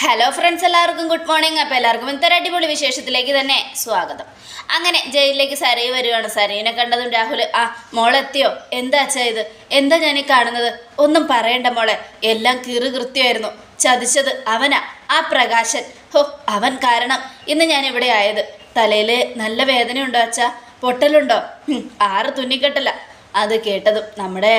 Hello friends എല്ലാവർക്കും good morning അപ്പോൾ എല്ലാവർക്കും ഇന്നത്തെ അടിപൊളി വിശേഷത്തിലേക്ക് തന്നെ സ്വാഗതം. അങ്ങനെ ജയിലിലേക്ക് സരയു വരുവാണ്. സരയുവിനെ കണ്ടതും രാഹുൽ ആ മോളെത്തിയോ? എന്താ അച്ഛാ ഇത്? എന്താ ഞാൻ കാണുന്നത്? ഒന്നും പറയണ്ട മോളെ. എല്ലാം കീറു കൃത്യമായിരുന്നു. ചതിച്ചത് അവനാ. ആ പ്രകാശൻ. ഹോ അവൻ കാരണം ഇന്ന് ഞാൻ ഇവിടെ ആയത്. തലയിൽ നല്ല വേദനയുണ്ടോ അച്ഛാ? പൊട്ടലുണ്ടോ? ആറ് തുന്നിക്കെട്ടല്ല അത് കേട്ടതും നമ്മുടെ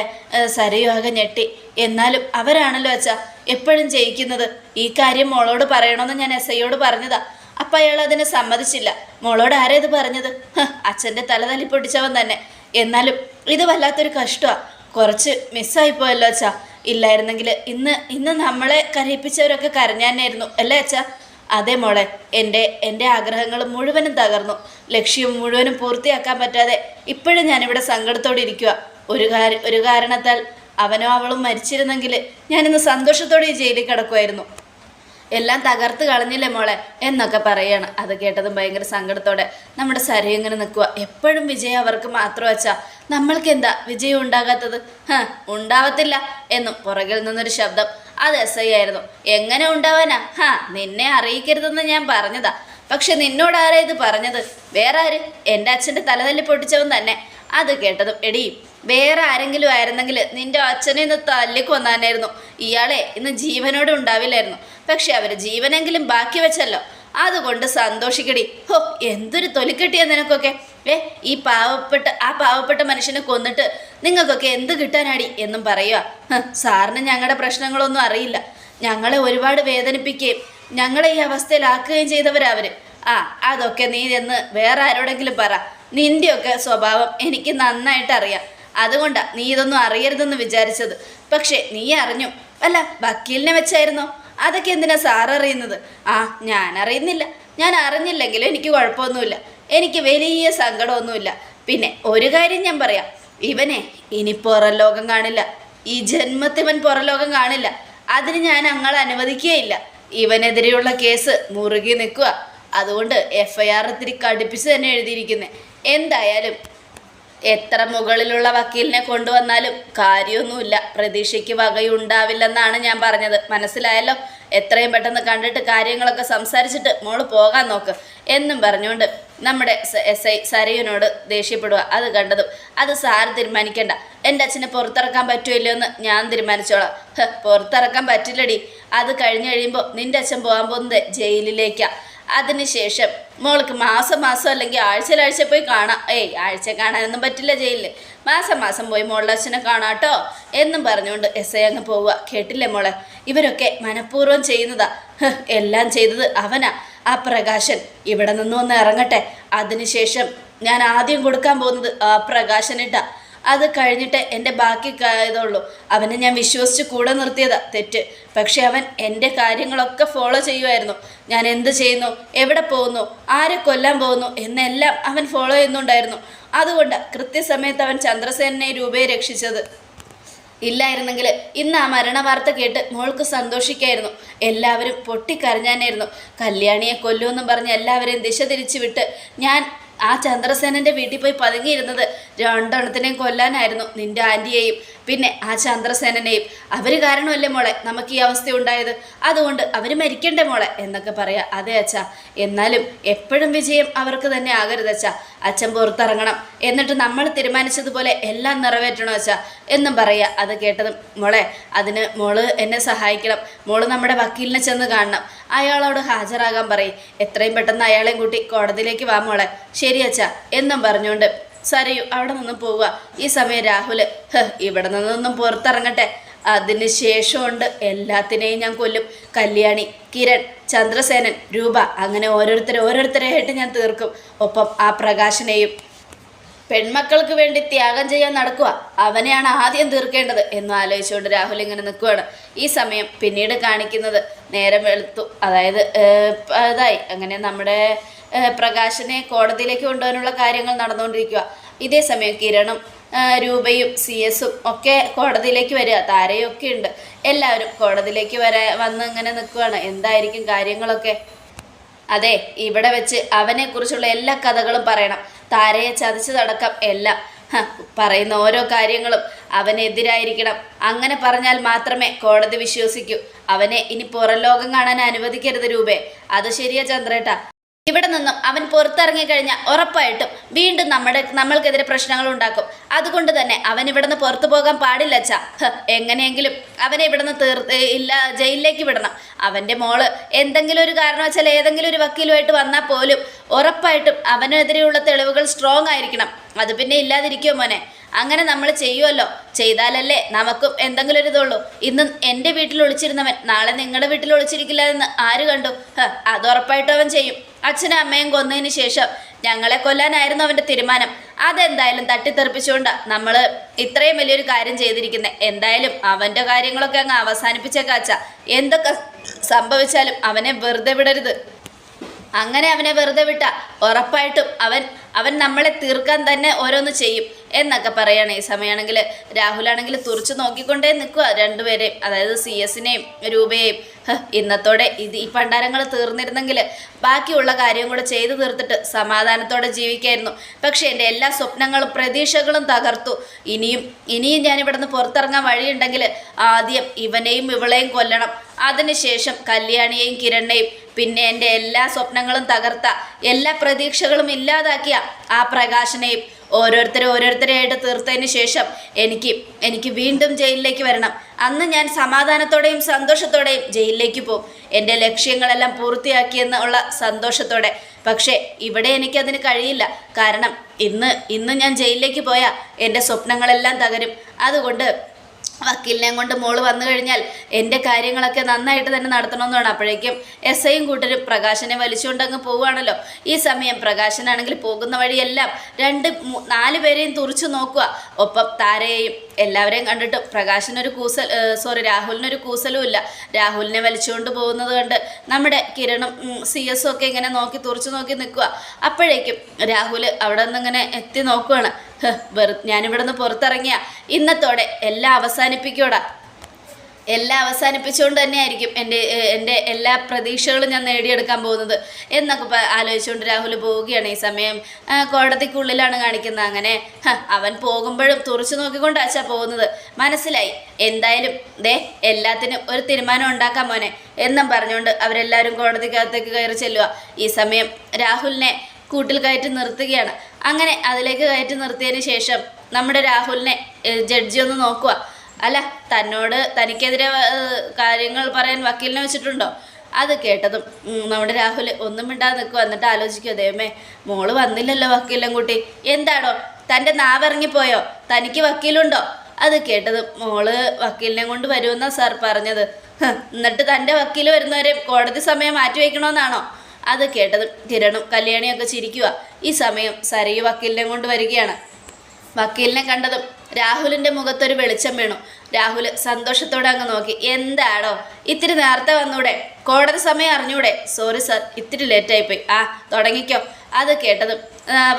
സരയുവാകെ സരയു ഞെട്ടി. എന്നാലും അവരാണല്ലോ അച്ഛ എപ്പോഴും ജയിക്കുന്നത്. ഈ കാര്യം മോളോട് പറയണമെന്ന് ഞാൻ എസ് ഐയോട് പറഞ്ഞതാ. അപ്പം അയാൾ അതിനെ സമ്മതിച്ചില്ല. മോളോട് ആരാ ഇത് പറഞ്ഞത്? അച്ഛന്റെ തല തല്ലി പൊട്ടിച്ചവൻ തന്നെ. എന്നാലും ഇത് വല്ലാത്തൊരു കഷ്ടമാണ് കുറച്ച് മിസ്സായിപ്പോയല്ലോ അച്ഛാ. ഇല്ലായിരുന്നെങ്കിൽ ഇന്ന് ഇന്ന് നമ്മളെ കരയിപ്പിച്ചവരൊക്കെ കരഞ്ഞാനായിരുന്നു. അല്ലേ അച്ഛാ? അതെ മോളെ എന്റെ എന്റെ ആഗ്രഹങ്ങൾ മുഴുവനും തകർന്നു. ലക്ഷ്യം മുഴുവനും പൂർത്തിയാക്കാൻ പറ്റാതെ ഇപ്പോഴും ഞാനിവിടെ സങ്കടത്തോടെ ഇരിക്കുക ഒരു കാര്യ ഒരു കാരണത്താൽ അവനോ അവളും മരിച്ചിരുന്നെങ്കിൽ ഞാനിന്ന് സന്തോഷത്തോടെ ജയിലിൽ കിടക്കുമായിരുന്നു എല്ലാം തകർത്ത് കളഞ്ഞില്ലേ മോളെ എന്നൊക്കെ പറയാണ്. അത് കേട്ടതും ഭയങ്കര സങ്കടത്തോടെ നമ്മുടെ സരി ഇങ്ങനെ നിൽക്കുക എപ്പോഴും വിജയം അവർക്ക് മാത്രം വച്ചാ നമ്മൾക്ക് എന്താ വിജയം ഉണ്ടാകാത്തത്? ഉണ്ടാവത്തില്ല എന്നും പുറകിൽ നിന്നൊരു ശബ്ദം. അത് എസ് ഐ ആയിരുന്നു എങ്ങനെ ഉണ്ടാവാനാ? ഹാ നിന്നെ അറിയിക്കരുതെന്ന് ഞാൻ പറഞ്ഞതാ. പക്ഷെ നിന്നോട് ആരാ ഇത് പറഞ്ഞത്? വേറെ ആര് എന്റെ അച്ഛന്റെ തലതല്ലി പൊട്ടിച്ചവൻ തന്നെ. അത് കേട്ടതും എടി വേറെ ആരെങ്കിലും ആയിരുന്നെങ്കിൽ നിന്റെ അച്ഛനെ ഇന്ന് തല്ലിക്ക് വന്നാനായിരുന്നു. ഇയാളെ ഇന്ന് ജീവനോടെ ഉണ്ടാവില്ലായിരുന്നു. പക്ഷെ അവർ ജീവനെങ്കിലും ബാക്കി വെച്ചല്ലോ. അതുകൊണ്ട് സന്തോഷിക്കടി. ഹോ എന്തൊരു തൊലിക്കെട്ടിയാ നിനക്കൊക്കെ. ഏ ഈ പാവപ്പെട്ട ആ പാവപ്പെട്ട മനുഷ്യനെ കൊന്നിട്ട് നിങ്ങൾക്കൊക്കെ എന്ത് കിട്ടാനാടി എന്നും പറയുക സാറിന് ഞങ്ങളുടെ പ്രശ്നങ്ങളൊന്നും അറിയില്ല. ഞങ്ങളെ ഒരുപാട് വേദനിപ്പിക്കുകയും ഞങ്ങളെ ഈ അവസ്ഥയിലാക്കുകയും ചെയ്തവരവർ ആ അതൊക്കെ നീ എന്ന് വേറെ ആരോടെങ്കിലും പറ. നിന്റെയൊക്കെ സ്വഭാവം എനിക്ക് നന്നായിട്ട് അറിയാം. അതുകൊണ്ടാ നീ ഇതൊന്നും അറിയരുതെന്ന് വിചാരിച്ചത്. പക്ഷേ നീ അറിഞ്ഞു. അല്ല വക്കീലിനെ വെച്ചായിരുന്നോ? അതൊക്കെ എന്തിനാ സാർ അറിയുന്നത്? ആ ഞാൻ അറിയുന്നില്ല. ഞാൻ അറിഞ്ഞില്ലെങ്കിലും എനിക്ക് കുഴപ്പമൊന്നുമില്ല. എനിക്ക് വലിയ സങ്കടമൊന്നുമില്ല. പിന്നെ ഒരു കാര്യം ഞാൻ പറയാം. ഇവനെ ഇനി പുറം ലോകം കാണില്ല. ഈ ജന്മത്തിവൻ പുറം ലോകം കാണില്ല. അതിന് ഞാൻ അങ്ങളെ അനുവദിക്കുകയില്ല. ഇവനെതിരെയുള്ള കേസ് മുറുകി നിൽക്കുക. അതുകൊണ്ട് എഫ് ഐ ആർ ഇത്തിരി കടുപ്പിച്ച് തന്നെ എഴുതിയിരിക്കുന്നത് എന്തായാലും എത്ര മുകളിലുള്ള വക്കീലിനെ കൊണ്ടുവന്നാലും കാര്യമൊന്നുമില്ല. പ്രതീക്ഷയ്ക്ക് വകയുണ്ടാവില്ലെന്നാണ് ഞാൻ പറഞ്ഞത്. മനസ്സിലായല്ലോ? എത്രയും പെട്ടെന്ന് കണ്ടിട്ട് കാര്യങ്ങളൊക്കെ സംസാരിച്ചിട്ട് മോൾ പോകാൻ നോക്ക് എന്നും പറഞ്ഞുകൊണ്ട് നമ്മുടെ എസ് ഐ സരയുനോട് ദേഷ്യപ്പെടുക അത് കണ്ടതും അത് സാർ തീരുമാനിക്കേണ്ട. എന്റെ അച്ഛനെ പുറത്തിറക്കാൻ പറ്റുമല്ലോ എന്ന് ഞാൻ തീരുമാനിച്ചോളാം. പുറത്തിറക്കാൻ പറ്റില്ലടി. അത് കഴിഞ്ഞ് കഴിയുമ്പോൾ നിന്റെ അച്ഛൻ പോകാൻ പോകുന്നത് ജയിലിലേക്കാണ് അതിനുശേഷം മോൾക്ക് മാസം മാസം അല്ലെങ്കിൽ ആഴ്ചയിലാഴ്ച പോയി കാണാം. ഏയ് ആഴ്ച കാണാനൊന്നും പറ്റില്ല ജയിലിൽ മാസം മാസം പോയി മോളുടെ അച്ഛനെ കാണാട്ടോ എന്നും പറഞ്ഞുകൊണ്ട് എസ് ഐ അങ്ങ് പോവുക. കേട്ടില്ലേ മോളെ? ഇവരൊക്കെ മനഃപൂർവം ചെയ്യുന്നതാ. എല്ലാം ചെയ്തത് അവനാ. ആ പ്രകാശൻ ഇവിടെ നിന്നും ഒന്ന് ഇറങ്ങട്ടെ. അതിനുശേഷം ഞാൻ ആദ്യം കൊടുക്കാൻ പോകുന്നത് ആ പ്രകാശനിട്ടാ. അത് കഴിഞ്ഞിട്ട് എന്റെ ബാക്കി ഇതുള്ളൂ അവനെ ഞാൻ വിശ്വസിച്ച് കൂടെ നിർത്തിയതാ തെറ്റ്. പക്ഷെ അവൻ എന്റെ കാര്യങ്ങളൊക്കെ ഫോളോ ചെയ്യുമായിരുന്നു ഞാൻ എന്ത് ചെയ്യുന്നു എവിടെ പോകുന്നു ആരെ കൊല്ലാൻ പോകുന്നു എന്നെല്ലാം അവൻ ഫോളോ ചെയ്യുന്നുണ്ടായിരുന്നു. അതുകൊണ്ട് കൃത്യസമയത്ത് അവൻ ചന്ദ്രസേനെ രൂപയെ രക്ഷിച്ചത്. ഇല്ലായിരുന്നെങ്കിൽ ഇന്ന് ആ മരണ വാർത്ത കേട്ട് മോൾക്ക് സന്തോഷിക്കായിരുന്നു. എല്ലാവരും പൊട്ടിക്കരഞ്ഞാനായിരുന്നു. കല്യാണിയെ കൊല്ലുമെന്നും പറഞ്ഞ് എല്ലാവരെയും ദിശ തിരിച്ചു വിട്ട് ഞാൻ ആ ചന്ദ്രസേനന്റെ വീട്ടിൽ പോയി പതുങ്ങിയിരുന്നത് രണ്ടെണ്ണത്തിനെയും കൊല്ലാനായിരുന്നു നിന്റെ ആന്റിയെയും പിന്നെ ആ ചന്ദ്രസേനനെയും. അവർ കാരണമല്ലേ മോളെ? നമുക്ക് ഈ അവസ്ഥ ഉണ്ടായത്. അതുകൊണ്ട് അവർ മരിക്കണ്ടേ മോളെ? എന്നൊക്കെ പറയാ. അതെ അച്ഛാ. എന്നാലും എപ്പോഴും വിജയം അവർക്ക് തന്നെ ആകരുത് അച്ഛാ. അച്ഛൻ പുറത്തിറങ്ങണം. എന്നിട്ട് നമ്മൾ തീരുമാനിച്ചതുപോലെ എല്ലാം നിറവേറ്റണം അച്ഛാ. എന്നും പറയാ. അത് കേട്ടതും മോളെ അതിന് മോൾ എന്നെ സഹായിക്കണം. മോൾ നമ്മുടെ വക്കീലിനെ ചെന്ന് കാണണം. അയാളോട് ഹാജരാകാൻ പറയും. എത്രയും പെട്ടെന്ന് അയാളെയും കൂട്ടി കോടതിയിലേക്ക് വാ മോളെ. ശരി അച്ഛാ. എന്നും പറഞ്ഞുകൊണ്ട് സരയു അവിടെ നിന്ന് പോവുക. ഈ സമയം രാഹുൽ "ഹ്, ഇവിടെ നിന്നൊന്നും പുറത്തിറങ്ങട്ടെ. അതിന് ശേഷമുണ്ട് എല്ലാത്തിനെയും ഞാൻ കൊല്ലും. കല്യാണി കിരൺ ചന്ദ്രസേനൻ രൂപ അങ്ങനെ ഓരോരുത്തരെ ഓരോരുത്തരെയായിട്ട് ഞാൻ തീർക്കും. ഒപ്പം ആ പ്രകാശനെയും. പെൺമക്കൾക്ക് വേണ്ടി ത്യാഗം ചെയ്യാൻ നടക്കുക. അവനെയാണ് ആദ്യം തീർക്കേണ്ടത് എന്ന് ആലോചിച്ചുകൊണ്ട് രാഹുൽ ഇങ്ങനെ നിൽക്കുകയാണ് ഈ സമയം പിന്നീട് കാണിക്കുന്നത് നേരം വെളുത്തു. അതായത് അതായി. അങ്ങനെ നമ്മുടെ പ്രകാശനെ കോടതിയിലേക്ക് കൊണ്ടുപോകാനുള്ള കാര്യങ്ങൾ നടന്നുകൊണ്ടിരിക്കുക. ഇതേ സമയം കിരണും രൂപയും സി എസും ഒക്കെ കോടതിയിലേക്ക് വരിക. താരയൊക്കെ ഉണ്ട്. എല്ലാവരും കോടതിയിലേക്ക് വരെ വന്ന് ഇങ്ങനെ നിൽക്കുകയാണ്. എന്തായിരിക്കും കാര്യങ്ങളൊക്കെ? അതെ ഇവിടെ വെച്ച് അവനെക്കുറിച്ചുള്ള എല്ലാ കഥകളും പറയണം. താരയെ ചതിച്ചതടക്കം എല്ലാം. പറയുന്ന ഓരോ കാര്യങ്ങളും അവനെതിരായിരിക്കണം. അങ്ങനെ പറഞ്ഞാൽ മാത്രമേ കോടതി വിശ്വസിക്കൂ. അവനെ ഇനി പുറം ലോകം കാണാൻ അനുവദിക്കരുത് രൂപേ. അത് ശരിയാ ചന്ദ്രേട്ട. ഇവിടെ നിന്നും അവൻ പുറത്തിറങ്ങി കഴിഞ്ഞാൽ ഉറപ്പായിട്ടും വീണ്ടും നമ്മുടെ നമ്മൾക്കെതിരെ പ്രശ്നങ്ങൾ ഉണ്ടാക്കും. അതുകൊണ്ട് തന്നെ അവൻ ഇവിടെ നിന്ന് പുറത്തു പോകാൻ പാടില്ല അച്ഛാ. എങ്ങനെയെങ്കിലും അവനെ ഇവിടെ നിന്ന് തീർ ഇല്ല ജയിലിലേക്ക് വിടണം. അവന്റെ മോൾ എന്തെങ്കിലും ഒരു കാരണവശാൽ ഏതെങ്കിലും ഒരു വക്കീലുമായിട്ട് വന്നാൽ പോലും ഉറപ്പായിട്ടും അവനെതിരെയുള്ള തെളിവുകൾ സ്ട്രോങ് ആയിരിക്കണം. അത് പിന്നെ ഇല്ലാതിരിക്കുമോ മോനെ? അങ്ങനെ നമ്മൾ ചെയ്യുമല്ലോ ചെയ്താലല്ലേ നമുക്കും എന്തെങ്കിലും ഒരു ഇതുള്ളൂ. ഇന്ന് എന്റെ വീട്ടിൽ ഒളിച്ചിരുന്നവൻ നാളെ നിങ്ങളുടെ വീട്ടിൽ ഒളിച്ചിരിക്കില്ല എന്ന് ആര് കണ്ടു? അത് ഉറപ്പായിട്ടും അവൻ ചെയ്യും. അച്ഛനും അമ്മയും കൊന്നതിന് ശേഷം ഞങ്ങളെ കൊല്ലാനായിരുന്നു അവന്റെ തീരുമാനം. അതെന്തായാലും തട്ടിത്തെറിപ്പിച്ചുകൊണ്ട് നമ്മൾ ഇത്രയും വലിയൊരു കാര്യം ചെയ്തിരിക്കുന്നത് എന്തായാലും അവന്റെ കാര്യങ്ങളൊക്കെ അങ്ങ് അവസാനിപ്പിച്ചേക്കാച്ച എന്തൊക്കെ സംഭവിച്ചാലും അവനെ വെറുതെ വിടരുത്. അങ്ങനെ അവനെ വെറുതെ വിട്ട. ഉറപ്പായിട്ടും അവൻ അവൻ നമ്മളെ തീർക്കാൻ തന്നെ ഓരോന്ന് ചെയ്യും എന്നൊക്കെ പറയാണ് ഈ സമയമാണെങ്കിൽ രാഹുലാണെങ്കിൽ തുറച്ചു നോക്കിക്കൊണ്ടേ നിൽക്കുക രണ്ടുപേരെയും അതായത് സി എസിനെയും രൂപയെയും. ഇന്നത്തോടെ ഇത് ഈ പണ്ടാരങ്ങൾ തീർന്നിരുന്നെങ്കിൽ ബാക്കിയുള്ള കാര്യം കൂടെ ചെയ്തു തീർത്തിട്ട് സമാധാനത്തോടെ ജീവിക്കായിരുന്നു. പക്ഷേ എന്റെ എല്ലാ സ്വപ്നങ്ങളും പ്രതീക്ഷകളും തകർത്തു. ഇനിയും ഇനിയും ഞാൻ ഇവിടുന്ന് പുറത്തിറങ്ങാൻ വഴിയുണ്ടെങ്കിൽ ആദ്യം ഇവനെയും ഇവളെയും കൊല്ലണം. അതിനുശേഷം കല്യാണിയെയും കിരണിനെയും പിന്നെ എന്റെ എല്ലാ സ്വപ്നങ്ങളും തകർത്ത എല്ലാ പ്രതീക്ഷകളും ഇല്ലാതാക്കിയ ആ പ്രകാശനെയും ഓരോരുത്തരെ ഓരോരുത്തരെയായിട്ട് തീർത്തതിന് ശേഷം എനിക്ക് എനിക്ക് വീണ്ടും ജയിലിലേക്ക് വരണം. അന്ന് ഞാൻ സമാധാനത്തോടെയും സന്തോഷത്തോടെയും ജയിലിലേക്ക് പോകും എന്റെ ലക്ഷ്യങ്ങളെല്ലാം പൂർത്തിയാക്കിയെന്ന് ഉള്ള സന്തോഷത്തോടെ. പക്ഷേ ഇവിടെ എനിക്കതിന് കഴിയില്ല. കാരണം ഇന്ന് ഇന്ന് ഞാൻ ജയിലിലേക്ക് പോയാൽ എന്റെ സ്വപ്നങ്ങളെല്ലാം തകരും. അതുകൊണ്ട് വക്കീലിനെ കൊണ്ട് മോൾ വന്നു കഴിഞ്ഞാൽ എന്റെ കാര്യങ്ങളൊക്കെ നന്നായിട്ട് തന്നെ നടത്തണമെന്നാണ്. അപ്പോഴേക്കും എസ് ഐയും കൂട്ടരും പ്രകാശനെ വലിച്ചുകൊണ്ട് അങ്ങ് പോവുകയാണല്ലോ. ഈ സമയം പ്രകാശനാണെങ്കിൽ പോകുന്ന വഴിയെല്ലാം രണ്ട് നാല് പേരെയും തുറിച്ചു നോക്കുക. ഒപ്പം താരയെയും എല്ലാവരെയും കണ്ടിട്ട് പ്രകാശിനൊരു കൂസൽ സോറി രാഹുലിനൊരു കൂസലും ഇല്ല. രാഹുലിനെ വലിച്ചുകൊണ്ട് പോകുന്നത് കണ്ട് നമ്മുടെ കിരണും സി എസും ഒക്കെ ഇങ്ങനെ നോക്കി തുറച്ചു നോക്കി നിൽക്കുക. അപ്പോഴേക്കും രാഹുൽ അവിടെ നിന്ന് ഇങ്ങനെ എത്തി നോക്കുകയാണ് വെറു ഞാനിവിടെ നിന്ന് പുറത്തിറങ്ങിയ. ഇന്നത്തോടെ എല്ലാം അവസാനിപ്പിക്കൂടാ. എല്ലാം അവസാനിപ്പിച്ചുകൊണ്ട് തന്നെയായിരിക്കും എന്റെ എന്റെ എല്ലാ പ്രതീക്ഷകളും ഞാൻ നേടിയെടുക്കാൻ പോകുന്നത് എന്നൊക്കെ ആലോചിച്ചുകൊണ്ട് രാഹുൽ പോവുകയാണ് ഈ സമയം. കോടതിക്കുള്ളിലാണ് കാണിക്കുന്നത്. അങ്ങനെ അവൻ പോകുമ്പോഴും തുറച്ചു നോക്കിക്കൊണ്ട് അച്ഛാ പോകുന്നത്. മനസ്സിലായി. എന്തായാലും ദേ എല്ലാത്തിനും ഒരു തീരുമാനം ഉണ്ടാക്കാൻ മോനെ എന്നും പറഞ്ഞുകൊണ്ട് അവരെല്ലാവരും കോടതിക്കകത്തേക്ക് കയറി ചെല്ലുക. ഈ സമയം രാഹുലിനെ കൂട്ടിൽ കയറ്റി നിർത്തുകയാണ്. അങ്ങനെ അതിലേക്ക് കയറ്റി നിർത്തിയതിന് ശേഷം നമ്മുടെ രാഹുലിനെ ജഡ്ജി ഒന്ന് നോക്കുക. അല്ല തന്നോട് തനിക്കെതിരെ കാര്യങ്ങൾ പറയാൻ വക്കീലിനെ വെച്ചിട്ടുണ്ടോ? അത് കേട്ടതും നമ്മുടെ രാഹുൽ ഒന്നും മിണ്ടാതെ നിൽക്കുക എന്നിട്ട് ആലോചിക്കുക ദൈവമേ മോൾ വന്നില്ലല്ലോ വക്കീലും കൂട്ടി. എന്താണോ തന്റെ നാവിറങ്ങിപ്പോയോ? തനിക്ക് വക്കീലുണ്ടോ? അത് കേട്ടതും മോൾ വക്കീലിനെ കൊണ്ട് വരുമെന്നാ സാർ പറഞ്ഞത്. എന്നിട്ട് തന്റെ വക്കീൽ വരുന്നവരെ കോടതി സമയം മാറ്റി വയ്ക്കണമെന്നാണോ? അത് കേട്ടതും കിരണും കല്യാണിയൊക്കെ ചിരിക്കുക ഈ സമയം സരയു വക്കീലിനെ കൊണ്ട് വരികയാണ്. വക്കീലിനെ കണ്ടതും രാഹുലിന്റെ മുഖത്തൊരു വെളിച്ചം വീണു. രാഹുൽ സന്തോഷത്തോടെ അങ്ങ് നോക്കി. എന്താണോ ഇത്തിരി നേരത്തെ വന്നൂടെ. കോടതി സമയം അറിഞ്ഞൂടെ? സോറി സാർ ഇത്തിരി ലേറ്റായിപ്പോയി ആ തുടങ്ങിക്കോ. അത് കേട്ടതും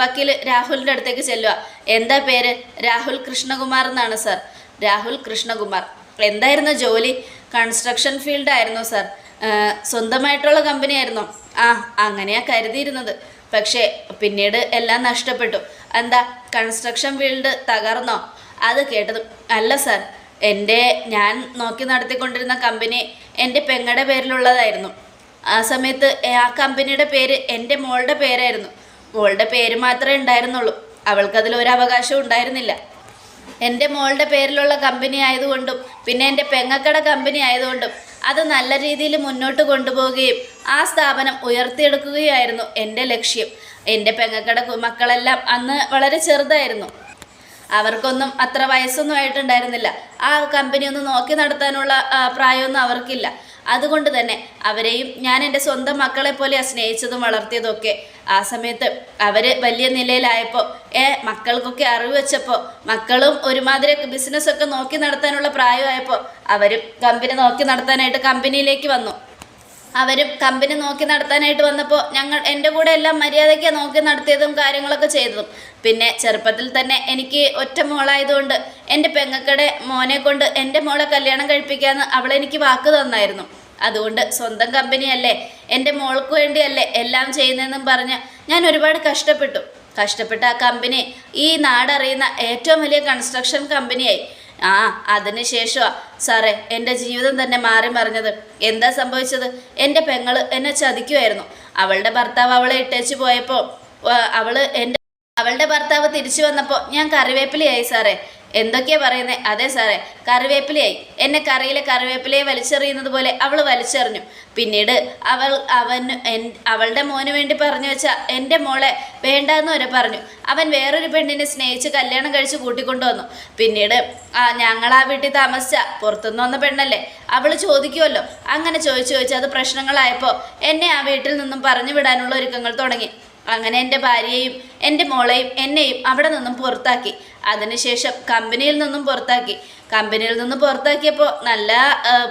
വക്കീൽ രാഹുലിന്റെ അടുത്തേക്ക് ചെല്ലുക എന്താ പേര്? രാഹുൽ കൃഷ്ണകുമാർ എന്നാണ് സാർ രാഹുൽ കൃഷ്ണകുമാർ. എന്തായിരുന്നു ജോലി? കൺസ്ട്രക്ഷൻ ഫീൽഡായിരുന്നു സാർ സ്വന്തമായിട്ടുള്ള കമ്പനിയായിരുന്നു ആ അങ്ങനെയാ കരുതിയിരുന്നത്. പക്ഷേ പിന്നീട് എല്ലാം നഷ്ടപ്പെട്ടു. എന്താ കൺസ്ട്രക്ഷൻ ഫീൽഡ് തകർന്നോ? അത് കേട്ടതും. അല്ല സാർ എന്റെ ഞാൻ നോക്കി നടത്തിക്കൊണ്ടിരുന്ന കമ്പനി എന്റെ പെങ്ങടെ പേരിലുള്ളതായിരുന്നു. ആ സമയത്ത് ആ കമ്പനിയുടെ പേര് എന്റെ മോളുടെ പേരായിരുന്നു. മോളുടെ പേര് മാത്രമേ ഉണ്ടായിരുന്നുള്ളൂ. അവൾക്കതിൽ ഒരു അവകാശവും ഉണ്ടായിരുന്നില്ല. എന്റെ മോളുടെ പേരിലുള്ള കമ്പനി ആയതുകൊണ്ടും പിന്നെ എന്റെ പെങ്ങക്കട കമ്പനി ആയതുകൊണ്ടും അത് നല്ല രീതിയിൽ മുന്നോട്ട് കൊണ്ടുപോവുകയും ആ സ്ഥാപനം ഉയർത്തിയെടുക്കുകയായിരുന്നു എന്റെ ലക്ഷ്യം. എന്റെ പെങ്ങക്കട മക്കളെല്ലാം അന്ന് വളരെ ചെറുതായിരുന്നു. അവർക്കൊന്നും അത്ര വയസ്സൊന്നും ആയിട്ടുണ്ടായിരുന്നില്ല. ആ കമ്പനി ഒന്ന് നോക്കി നടത്താനുള്ള പ്രായമൊന്നും അവർക്കില്ല. അതുകൊണ്ട് തന്നെ അവരെയും ഞാൻ എന്റെ സ്വന്തം മക്കളെ പോലെ സ്നേഹിച്ചതും വളർത്തിയതൊക്കെ ആ സമയത്ത് അവർ വലിയ നിലയിലായപ്പോൾ ഏ മക്കൾക്കൊക്കെ അറിവ് വെച്ചപ്പോൾ മക്കളും ഒരുമാതിരി ബിസിനസ്സൊക്കെ നോക്കി നടത്താനുള്ള പ്രായമായപ്പോൾ അവരും കമ്പനി നോക്കി നടത്താനായിട്ട് കമ്പനിയിലേക്ക് വന്നു. അവരും കമ്പനി നോക്കി നടത്താനായിട്ട് വന്നപ്പോൾ ഞങ്ങൾ എന്റെ കൂടെ എല്ലാം മര്യാദയ്ക്ക് നോക്കി നടത്തിയതും കാര്യങ്ങളൊക്കെ ചെയ്തതും. പിന്നെ ചെറുപ്പത്തിൽ തന്നെ എനിക്ക് ഒറ്റ മോളായതുകൊണ്ട് എന്റെ പെങ്ങക്കടെ മോനെ കൊണ്ട് എന്റെ മോളെ കല്യാണം കഴിപ്പിക്കാമെന്ന് അവളെനിക്ക് വാക്ക് തന്നായിരുന്നു. അതുകൊണ്ട് സ്വന്തം കമ്പനിയല്ലേ എന്റെ മോൾക്ക് വേണ്ടിയല്ലേ എല്ലാം ചെയ്യുന്നതെന്നും പറഞ്ഞ് ഞാൻ ഒരുപാട് കഷ്ടപ്പെട്ടു. കഷ്ടപ്പെട്ട ആ കമ്പനി ഈ നാടറിയുന്ന ഏറ്റവും വലിയ കൺസ്ട്രക്ഷൻ കമ്പനിയായി ആ അതിനുശേഷമാ സാറേ എന്റെ ജീവിതം തന്നെ മാറി മറിഞ്ഞത്. എന്താ സംഭവിച്ചത്? എന്റെ പെങ്ങൾ എന്നെ ചതിക്കുമായിരുന്നു അവളുടെ ഭർത്താവ് അവളെ ഇട്ടേച്ച് പോയപ്പോൾ അവൾ എന്റെ അവളുടെ ഭർത്താവ് തിരിച്ചു വന്നപ്പോൾ ഞാൻ കറിവേപ്പിലയായി സാറേ. എന്തൊക്കെയാ പറയുന്നത് അതെ സാറേ കറിവേപ്പിലയായി. എന്നെ കറിയിലെ കറിവേപ്പിലയെ വലിച്ചെറിയുന്നത് പോലെ അവൾ വലിച്ചെറിഞ്ഞു. പിന്നീട് അവൾ അവൻ അവളുടെ മോന് വേണ്ടി പറഞ്ഞു വെച്ച എന്റെ മോളെ വേണ്ടാന്ന് വരെ പറഞ്ഞു. അവൻ വേറൊരു പെണ്ണിനെ സ്നേഹിച്ച് കല്യാണം കഴിച്ച് കൂട്ടിക്കൊണ്ടുവന്നു. പിന്നീട് ഞങ്ങൾ ആ വീട്ടിൽ താമസിച്ച പുറത്തുനിന്ന് വന്ന പെണ്ണല്ലേ? അവൾ ചോദിക്കുമല്ലോ അങ്ങനെ ചോദിച്ചു ചോദിച്ചു അത് പ്രശ്നങ്ങളായപ്പോൾ എന്നെ ആ വീട്ടിൽ നിന്നും പറഞ്ഞു വിടാനുള്ള ഒരുക്കങ്ങൾ തുടങ്ങി. അങ്ങനെ എന്റെ ഭാര്യയെയും എന്റെ മോളെയും എന്നെയും അവിടെ നിന്നും പുറത്താക്കി. അതിനുശേഷം കമ്പനിയിൽ നിന്നും പുറത്താക്കി. കമ്പനിയിൽ നിന്നും പുറത്താക്കിയപ്പോൾ നല്ല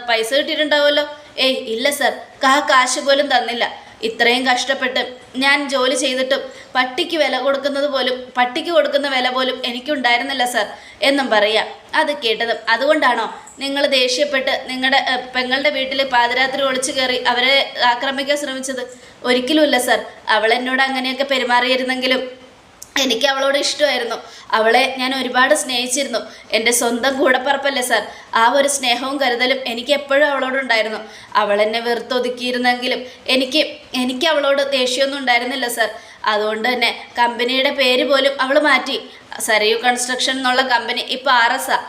പൈസ കിട്ടിയിട്ടുണ്ടാവുമല്ലോ. ഏയ് ഇല്ല സർ കാ കാശ് പോലും തന്നില്ല. ഇത്രയും കഷ്ടപ്പെട്ട് ഞാൻ ജോലി ചെയ്തിട്ടും പട്ടിക്ക് വില കൊടുക്കുന്നത് പോലും പട്ടിക്ക് കൊടുക്കുന്ന വില പോലും എനിക്കുണ്ടായിരുന്നില്ല സർ എന്നും പറയാം. അത് കേട്ടതും. അതുകൊണ്ടാണോ നിങ്ങൾ ദേഷ്യപ്പെട്ട് നിങ്ങളുടെ പെങ്ങളുടെ വീട്ടിൽ പാതിരാത്രി ഒളിച്ചു കയറി അവരെ ആക്രമിക്കാൻ ശ്രമിച്ചത്? ഒരിക്കലുമില്ല സർ അവളെന്നോട് അങ്ങനെയൊക്കെ പെരുമാറിയിരുന്നെങ്കിലും എനിക്ക് അവളോട് ഇഷ്ടമായിരുന്നു. അവളെ ഞാൻ ഒരുപാട് സ്നേഹിച്ചിരുന്നു. എന്റെ സ്വന്തം കൂടപ്പറപ്പല്ലേ സാർ? ആ ഒരു സ്നേഹവും കരുതലും എനിക്ക് എപ്പോഴും അവളോടുണ്ടായിരുന്നു അവൾ എന്നെ വെറുത്തൊതുക്കിയിരുന്നെങ്കിലും എനിക്ക് എനിക്ക് അവളോട് ദേഷ്യമൊന്നും ഉണ്ടായിരുന്നില്ല സാർ. അതുകൊണ്ട് തന്നെ കമ്പനിയുടെ പേര് പോലും അവൾ മാറ്റി. സരയു കൺസ്ട്രക്ഷൻ എന്നുള്ള കമ്പനി ഇപ്പോൾ ആർ എസ് ആ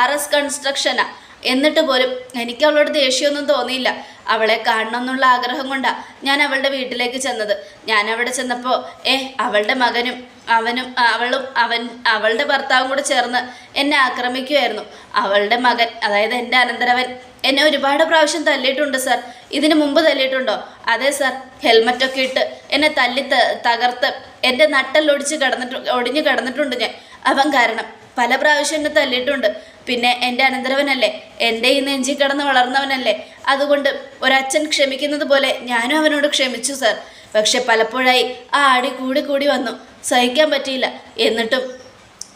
ആർ എസ് കൺസ്ട്രക്ഷനാ. എന്നിട്ട് പോലും എനിക്ക് അവളോട് ദേഷ്യമൊന്നും തോന്നിയില്ല. അവളെ കാണണം എന്നുള്ള ആഗ്രഹം കൊണ്ടാണ് ഞാൻ അവളുടെ വീട്ടിലേക്ക് ചെന്നത്. ഞാൻ അവിടെ ചെന്നപ്പോൾ ഏ അവളുടെ മകനും അവനും അവളും അവൻ അവളുടെ ഭർത്താവും കൂടെ ചേർന്ന് എന്നെ ആക്രമിക്കുമായിരുന്നു അവളുടെ മകൻ അതായത് എന്റെ അനന്തരവൻ എന്നെ ഒരുപാട് പ്രാവശ്യം തല്ലിയിട്ടുണ്ട് സാർ. ഇതിനു മുമ്പ് തല്ലിയിട്ടുണ്ടോ? അതെ സാർ. ഹെൽമറ്റൊക്കെ ഇട്ട് എന്നെ തല്ലി തകർത്ത് എന്റെ നട്ടെല്ലൊടിച്ച് കടന്നിട്ട് ഒടിഞ്ഞു കടന്നിട്ടുണ്ട് ഞാൻ. അവൻ കാരണം പല പ്രാവശ്യം എന്നെ തല്ലിയിട്ടുണ്ട്. പിന്നെ എന്റെ അനന്തരവനല്ലേ? എന്റെ ഈ നെഞ്ചി കടന്ന് വളർന്നവനല്ലേ? അതുകൊണ്ട് ഒരച്ഛൻ ക്ഷമിക്കുന്നത് പോലെ ഞാനും അവനോട് ക്ഷമിച്ചു സാർ. പക്ഷെ പലപ്പോഴായി ആ ആടി കൂടി കൂടി വന്നു. സഹിക്കാൻ പറ്റിയില്ല. എന്നിട്ടും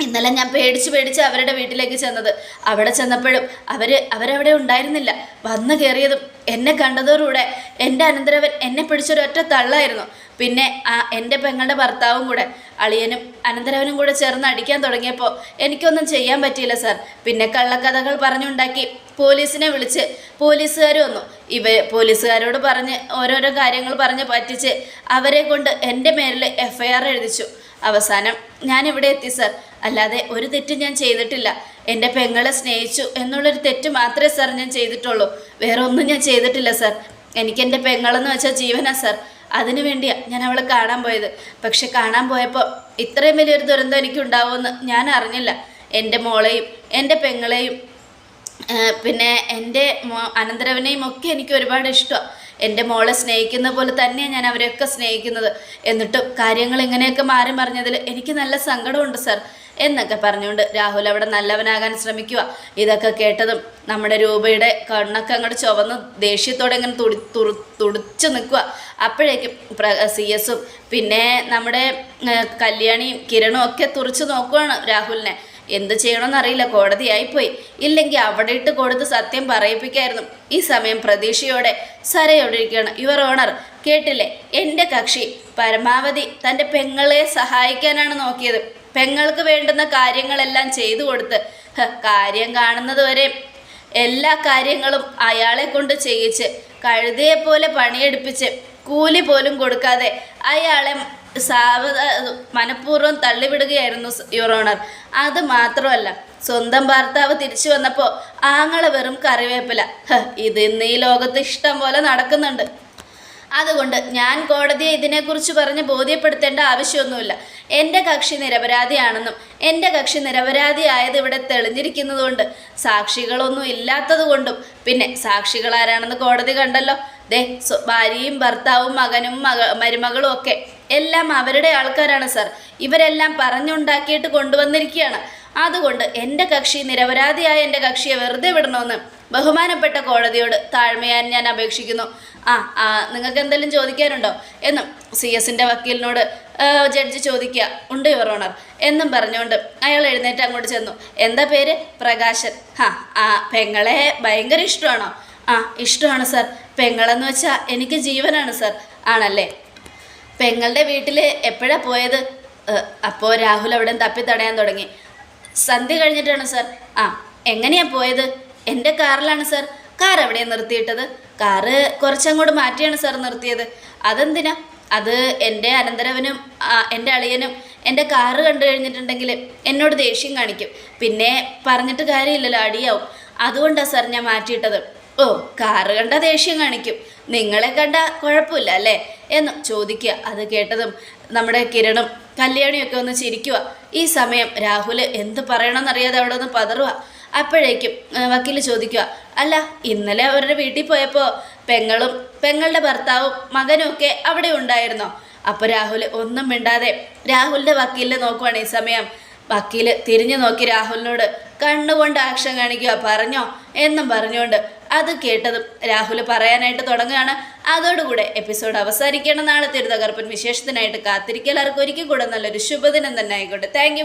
ഇന്നലെ ഞാൻ പേടിച്ച് പേടിച്ച് അവരുടെ വീട്ടിലേക്ക് ചെന്നത്. അവിടെ ചെന്നപ്പോഴും അവർ അവരവിടെ ഉണ്ടായിരുന്നില്ല. വന്നു കയറിയതും എന്നെ കണ്ടതോടുകൂടെ എന്റെ അനന്തരവൻ എന്നെ പിടിച്ചൊരൊറ്റ തള്ളായിരുന്നു. പിന്നെ ആ എന്റെ പെങ്ങളുടെ ഭർത്താവും കൂടെ അളിയനും അനന്തരവനും കൂടെ ചേർന്ന് അടിക്കാൻ തുടങ്ങിയപ്പോൾ എനിക്കൊന്നും ചെയ്യാൻ പറ്റിയില്ല സാർ. പിന്നെ കള്ളക്കഥകൾ പറഞ്ഞുണ്ടാക്കി പോലീസിനെ വിളിച്ച് പോലീസുകാർ വന്നു. ഇവ പോലീസുകാരോട് പറഞ്ഞ് ഓരോരോ കാര്യങ്ങൾ പറഞ്ഞ് പറ്റിച്ച് അവരെ കൊണ്ട് എന്റെ മേലിൽ എഫ് ഐ ആർ എഴുതിച്ചു. അവസാനം ഞാൻ ഇവിടെ എത്തി സർ അല്ലാതെ ഒരു തെറ്റും ഞാൻ ചെയ്തിട്ടില്ല. എന്റെ പെങ്ങളെ സ്നേഹിച്ചു എന്നുള്ളൊരു തെറ്റ് മാത്രമേ സർ ഞാൻ ചെയ്തിട്ടുള്ളൂ. വേറെ ഒന്നും ഞാൻ ചെയ്തിട്ടില്ല സർ എനിക്ക് എന്റെ പെങ്ങളെന്ന് വെച്ചാൽ ജീവനാ സർ അതിനു വേണ്ടിയാണ് ഞാൻ അവളെ കാണാൻ പോയത്. പക്ഷെ കാണാൻ പോയപ്പോൾ ഇത്രയും വലിയൊരു ദുരന്തം എനിക്കുണ്ടാവുമെന്ന് ഞാൻ അറിഞ്ഞില്ല. എന്റെ മോളെയും എന്റെ പെങ്ങളെയും പിന്നെ എന്റെ അനന്തരവനെയും ഒക്കെ എനിക്ക് ഒരുപാട് ഇഷ്ടമാണ് എന്റെ മോളെ സ്നേഹിക്കുന്ന പോലെ തന്നെയാണ് ഞാൻ അവരെയൊക്കെ സ്നേഹിക്കുന്നത്. എന്നിട്ടും കാര്യങ്ങൾ ഇങ്ങനെയൊക്കെ മാറി മറിഞ്ഞതിൽ എനിക്ക് നല്ല സങ്കടമുണ്ട് സർ എന്നൊക്കെ പറഞ്ഞുകൊണ്ട് രാഹുൽ അവിടെ നല്ലവനാകാൻ ശ്രമിക്കുക ഇതൊക്കെ കേട്ടതും നമ്മുടെ രൂപയുടെ കണ്ണൊക്കെ അങ്ങോട്ട് ചുവന്ന് ദേഷ്യത്തോടെ ഇങ്ങനെ തുടി തുറു തുടിച്ചു നിൽക്കുക അപ്പോഴേക്കും പ്ര സി എസും പിന്നെ നമ്മുടെ കല്യാണിയും കിരണും ഒക്കെ തുറച്ചു നോക്കുവാണ് രാഹുലിനെ. എന്ത് ചെയ്യണമെന്നറിയില്ല കോടതിയായിപ്പോയി. ഇല്ലെങ്കിൽ അവിടെ ഇട്ട് കൊടുത്ത് സത്യം പറയിപ്പിക്കായിരുന്നു. ഈ സമയം പ്രതീക്ഷയോടെ സരയോടെ ഇരിക്കുകയാണ്. യുവർ ഓണർ കേട്ടില്ലേ? എന്റെ കക്ഷി പരമാവധി തന്റെ പെങ്ങളെ സഹായിക്കാനാണ് നോക്കിയത്. പെങ്ങൾക്ക് വേണ്ടുന്ന കാര്യങ്ങളെല്ലാം ചെയ്തു കൊടുത്ത് കാര്യം കാണുന്നത് വരെ എല്ലാ കാര്യങ്ങളും അയാളെ കൊണ്ട് ചെയ്യിച്ച് കഴുതയെ പോലെ പണിയെടുപ്പിച്ച് കൂലി പോലും കൊടുക്കാതെ അയാളെ സാവധ മനഃപൂർവം തള്ളിവിടുകയായിരുന്നു യുറോണർ അത് മാത്രമല്ല സ്വന്തം ഭർത്താവ് തിരിച്ചു വന്നപ്പോൾ ആങ്ങളെ വെറും കറിവേപ്പില. ഇത് ഇന്ന് ഈ ലോകത്ത് ഇഷ്ടം പോലെ നടക്കുന്നുണ്ട്. അതുകൊണ്ട് ഞാൻ കോടതിയെ ഇതിനെക്കുറിച്ച് പറഞ്ഞ് ബോധ്യപ്പെടുത്തേണ്ട ആവശ്യമൊന്നുമില്ല. എന്റെ കക്ഷി നിരപരാധിയാണെന്നും എന്റെ കക്ഷി നിരപരാധിയായത് ഇവിടെ തെളിഞ്ഞിരിക്കുന്നതുകൊണ്ട് സാക്ഷികളൊന്നും ഇല്ലാത്തതുകൊണ്ടും. പിന്നെ സാക്ഷികൾ ആരാണെന്ന് കോടതി കണ്ടല്ലോ. ദേ ഭാര്യയും ഭർത്താവും മകനും മക മരുമകളും ഒക്കെ. എല്ലാം അവരുടെ ആൾക്കാരാണ് സർ. ഇവരെല്ലാം പറഞ്ഞുണ്ടാക്കിയിട്ട് കൊണ്ടുവന്നിരിക്കുകയാണ്. അതുകൊണ്ട് എന്റെ കക്ഷി നിരപരാധിയായ എന്റെ കക്ഷിയെ വെറുതെ വിടണമെന്ന് ബഹുമാനപ്പെട്ട കോടതിയോട് താഴ്മയാൻ ഞാൻ അപേക്ഷിക്കുന്നു. ആ ആ നിങ്ങൾക്ക് എന്തെങ്കിലും ചോദിക്കാനുണ്ടോ? എന്നും സി എസിന്റെ വക്കീലിനോട് ആ, ജഡ്ജി ചോദിക്കുക. ഉണ്ട് യുവർ ഓണർ. എന്നും പറഞ്ഞുകൊണ്ട് അയാൾ എഴുന്നേറ്റ് അങ്ങോട്ട് ചെന്നു. എന്താ പേര്? പ്രകാശൻ. ഹാ ആ പെങ്ങളെ ഭയങ്കര ഇഷ്ടമാണോ? ആ ഇഷ്ടമാണ് സർ. പെങ്ങളെന്ന് വെച്ചാൽ എനിക്ക് ജീവനാണ് സർ. ആണല്ലേ? പെങ്ങളുടെ വീട്ടിൽ എപ്പോഴാ പോയത്? അപ്പോൾ രാഹുൽ അവിടെ തപ്പി തടയാൻ തുടങ്ങി. സന്ധ്യ കഴിഞ്ഞിട്ടാണ് സാർ. ആ എങ്ങനെയാ പോയത്? എന്റെ കാറിലാണ് സാർ. കാർ എവിടെയാണ് നിർത്തിയിട്ടത്? കാറ് കുറച്ചങ്ങോട്ട് മാറ്റിയാണ് സാർ നിർത്തിയത്. അതെന്തിനാ? അത് എന്റെ അനന്തരവനും എന്റെ അളിയനും എന്റെ കാറ് കണ്ടു കഴിഞ്ഞിട്ടുണ്ടെങ്കിൽ എന്നോട് ദേഷ്യം കാണിക്കും. പിന്നെ പറഞ്ഞിട്ട് കാര്യമില്ലല്ലോ അടിയാവും. അതുകൊണ്ടാണ് സാർ ഞാൻ മാറ്റിയിട്ടത്. ഓ കാറ് കണ്ട ദേഷ്യം കാണിക്കും. നിങ്ങളെ കണ്ട കുഴപ്പമില്ല അല്ലേ? എന്ന് ചോദിക്കുക. അത് കേട്ടതും നമ്മുടെ കിരണും കല്യാണിയൊക്കെ ഒന്ന് ചിരിക്കുക. ഈ സമയം രാഹുൽ എന്ത് പറയണമെന്നറിയാതെ അവിടെ ഒന്ന് പതറുക. അപ്പോഴേക്കും വക്കീൽ ചോദിക്കുക അല്ല ഇന്നലെ അവരുടെ വീട്ടിൽ പോയപ്പോൾ പെങ്ങളും പെങ്ങളുടെ ഭർത്താവും മകനും ഒക്കെ അവിടെ ഉണ്ടായിരുന്നോ? അപ്പോൾ രാഹുൽ ഒന്നും മിണ്ടാതെ രാഹുലിന്റെ വക്കീലിനെ നോക്കുവാണ് ഈ സമയം. വക്കീൽ തിരിഞ്ഞു നോക്കി രാഹുലിനോട് കണ്ണുകൊണ്ട് ആക്ഷൻ കാണിക്കുക പറഞ്ഞോ? എന്നും പറഞ്ഞുകൊണ്ട് അത് കേട്ടതും രാഹുൽ പറയാനായിട്ട് തുടങ്ങുകയാണ്. അതോടുകൂടെ എപ്പിസോഡ് അവസാനിക്കണം നാളത്തെ ഒരു തകർപ്പൻ വിശേഷത്തിനായിട്ട് കാത്തിരിക്കൽ ആർക്കും ഒരിക്കൽ കൂടെ നല്ലൊരു ശുഭദിനം തന്നെ ആയിക്കോട്ടെ. താങ്ക്